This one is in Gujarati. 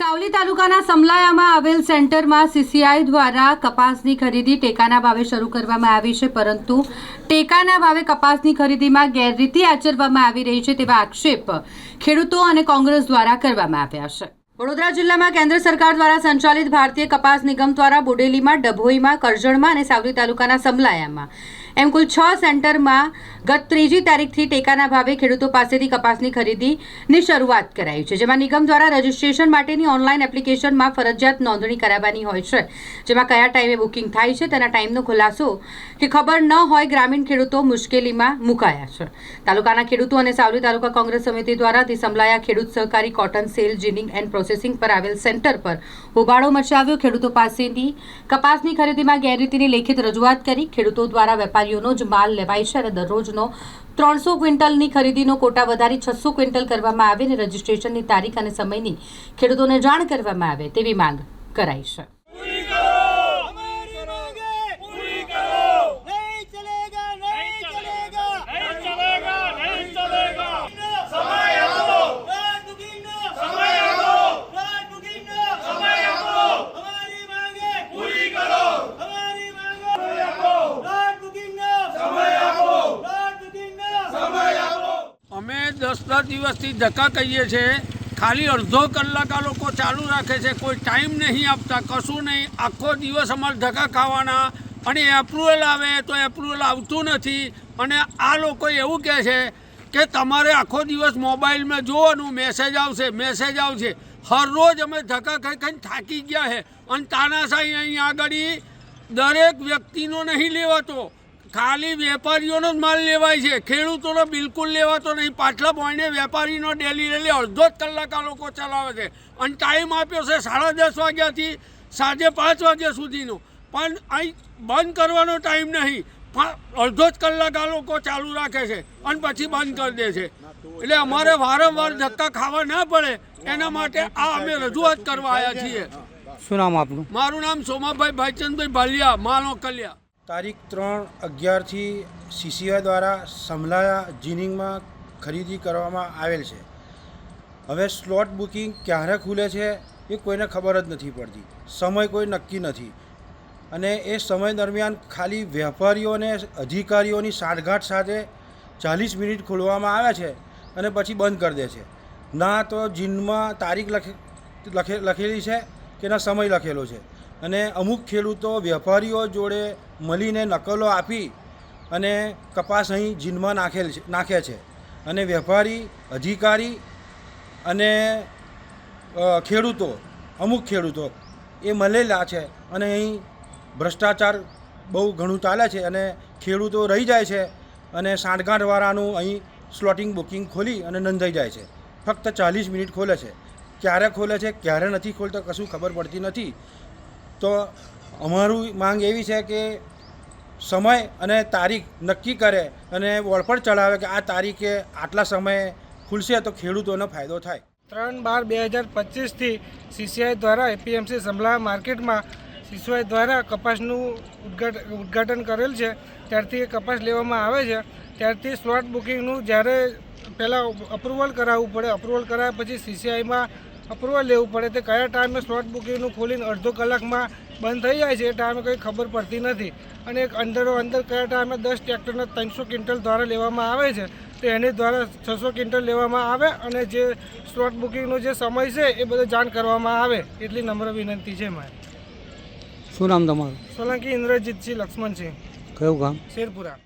સાવલી તાલુકાના સમલાયામાં આવેલ સેન્ટરમાં સીસીઆઈ દ્વારા કપાસની ખરીદી ટેકાના ભાવે શરૂ કરવામાં આવી છે, પરંતુ ટેકાના ભાવે કપાસની ખરીદીમાં ગેરરીતિ આચરવામાં આવી રહી છે તેવા આક્ષેપ ખેડૂતો અને કોંગ્રેસ દ્વારા કરવામાં આવ્યા છે. વડોદરા જિલ્લામાં કેન્દ્ર સરકાર દ્વારા સંચાલિત ભારતીય કપાસ નિગમ દ્વારા બોડેલીમાં, ડભોઈમાં, કરજણમાં અને સાવલી તાલુકાના સમલાયામાં એમ કુલ છ સેન્ટરમાં ગત ત્રીજી તારીખથી ટેકાના ભાવે ખેડૂતો પાસેથી કપાસની ખરીદીની શરૂઆત કરાઈ છે, જેમાં નિગમ દ્વારા રજીસ્ટ્રેશન માટેની ઓનલાઈન એપ્લિકેશનમાં ફરજિયાત નોંધણી કરાવવાની હોય છે, જેમાં કયા ટાઈમે બુકિંગ થાય છે, તેના ટાઈમનો ખુલાસો કે ખબર ન હોય ગ્રામીણ ખેડૂતો મુશ્કેલીમાં મુકાયા છે. તાલુકાના ખેડૂતો અને સાવલી તાલુકા કોંગ્રેસ સમિતિ દ્વારા સંભળાયા ખેડૂત સહકારી cotton sale ginning and processing પર આવેલ સેન્ટર પર હોબાળો મચાવ્યો. ખેડૂતો પાસેથી કપાસની ખરીદીમાં ગેરરીતિની લેખિત રજૂઆત કરી ખેડૂતો દ્વારા વેપારીઓનો જ માલ લેવાય છે અને દરરોજનો ત્રણસો ક્વિન્ટલની ખરીદીનો કોટા વધારી છસો ક્વિન્ટલ કરવામાં આવે અને રજીસ્ટ્રેશનની તારીખ અને સમયની ખેડૂતોને જાણ કરવામાં આવે તેવી માંગ કરાઈ છે. દસ દસ દિવસથી ધક્કા કહીએ છીએ ખાલી અડધો કલાક આ લોકો ચાલુ રાખે છે. કોઈ ટાઈમ નહીં આપતા, કશું નહીં. આખો દિવસ અમારે ધક્કા ખાવાના. અને એપ્રુવલ આવે તો એપ્રુવલ આવતું નથી. અને આ લોકો એવું કહે છે કે તમારે આખો દિવસ મોબાઈલમાં જોવાનું, મેસેજ આવશે મેસેજ આવશે. હરરોજ અમે ધક્કા ખાઈ ખાઈને થાકી ગયા છે અને તાનાશાહી અહીં આગળ દરેક વ્યક્તિનો નહીં લેવાતો. ખાલી વેપારીઓનો જ માલ લેવાય છે. ખેડૂતોનો બિલકુલ લેવાતો નહીં. પાછલા પોઈને વેપારીનો ડેલી રેલી અડધો જ કલાક આ લોકો ચલાવે છે. અને ટાઈમ આપ્યો છે સાડા દસ વાગ્યાથી સાંજે પાંચ વાગ્યા સુધીનો. પણ અહીં બંધ કરવાનો ટાઈમ નહીં. પણ અડધો જ કલાક આ લોકો ચાલુ રાખે છે અને પછી બંધ કરી દે છે. એટલે અમારે વારંવાર ધક્કા ખાવા ના પડે. એના માટે આ અમે રજૂઆત કરવા આવ્યા છીએ. શું નામ આપનું? મારું નામ સોમાભાઈ ભાઈચંદભાઈ ભાલિયા માલો કલ્યા. તારીખ ત્રણ અગિયારથી સીસીઆઈ દ્વારા સમલાયા જીનિંગમાં ખરીદી કરવામાં આવેલ છે. હવે સ્લોટ બુકિંગ ક્યારે ખુલે છે એ કોઈને ખબર જ નથી પડતી. સમય કોઈ નક્કી નથી. અને એ સમય દરમિયાન ખાલી વેપારીઓને અધિકારીઓની સાંઠગાંઠ સાથે ચાલીસ મિનિટ ખોલવામાં આવે છે અને પછી બંધ કરી દે છે. ના તો જીનમાં તારીખ લખે લખે, લખેલી છે કે ના સમય લખેલો છે. અને અમુક ખેડૂતો વેપારીઓ જોડે મળીને નકલો આપી અને કપાસ અહીં જીનમાં નાખેલ નાખે છે. અને વેપારી, અધિકારી અને ખેડૂતો, અમુક ખેડૂતો એ મળેલા છે અને અહીં ભ્રષ્ટાચાર બહુ ઘણું ચાલે છે અને ખેડૂતો રહી જાય છે અને સાંઠગાંઠવાળાનું અહીં સ્લોટિંગ, બુકિંગ ખોલી અને નોંધાઈ જાય છે. ફક્ત ચાલીસ મિનિટ ખોલે છે. ક્યારે ખોલે છે? ક્યારે નથી ખોલતા? કશું ખબર પડતી નથી. તો અમારું માંગ એવી છે કે સમય અને તારીખ નક્કી કરે અને વળપણ ચડાવે કે આ તારીખે આટલા સમયે ખુલશે તો ખેડૂતોનો ફાયદો થાય. ત્રણ બાર બે હજાર પચીસથી સીસીઆઈ દ્વારા એપીએમસી સંભળા માર્કેટમાં સીસીઆઈ દ્વારા કપાસનું ઉદ્ઘાટન કરેલ છે. ત્યારથી એ કપાસ લેવામાં આવે છે. ત્યારથી સ્લોટ બુકિંગનું જ્યારે પહેલાં અપ્રુવલ કરાવવું પડે. અપ્રુવલ કરાવ્યા પછી સીસીઆઈમાં અપ્રુવલ લેવું પડે તે કયા ટાઈમે સ્લોટ બુકિંગનું ખોલીને અડધો કલાકમાં બંધ થઈ જાય છે એ ટાઈમે કંઈ ખબર પડતી નથી. અને એક અંદરો અંદર કયા ટાઈમે દસ ટ્રેક્ટરના ત્રણસો ક્વિન્ટલ દ્વારા લેવામાં આવે છે તો એની દ્વારા છસો ક્વિન્ટલ લેવામાં આવે અને જે સ્લોટ બુકિંગનો જે સમય છે એ બધો જાણ કરવામાં આવે એટલી નમ્ર વિનંતી છે મારી. શું નામ તમારું? સોલંકી ઇન્દ્રજીતસિંહ લક્ષ્મણસિંહ. કયું ગામ? શેરપુરા.